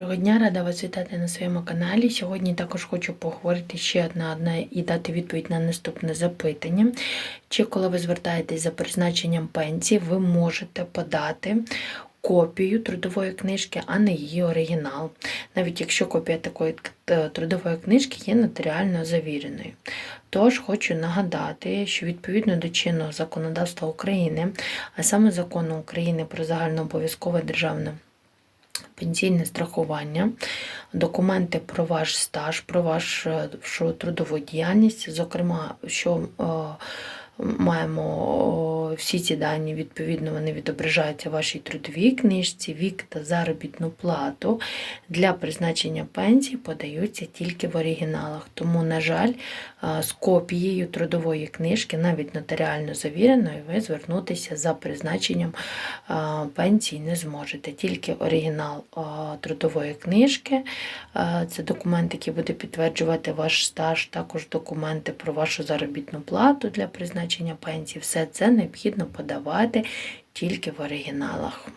Доброго дня, рада вас вітати на своєму каналі. Сьогодні також хочу поговорити ще одна одне і дати відповідь на наступне запитання. Чи коли ви звертаєтесь за призначенням пенсії, ви можете подати копію трудової книжки, а не її оригінал, навіть якщо копія такої е, трудової книжки є нотаріально завіреною. Тож хочу нагадати, що відповідно до чинного законодавства України, а саме закону України про загальнообов'язкове державне пенсійне страхування, документи про ваш стаж, про вашу трудову діяльність, зокрема, що е, маємо е, всі ці дані, відповідно, вони відображаються в вашій трудовій книжці, вік та заробітну плату для призначення пенсії подаються тільки в оригіналах. Тому, на жаль, е, з копією трудової книжки, навіть нотаріально завіреною, ви звернутися за призначенням е, пенсії не зможете. Тільки оригінал е, трудової книжки, це документ, який буде підтверджувати ваш стаж, також документи про вашу заробітну плату для призначення пенсії. Все це необхідно подавати тільки в оригіналах.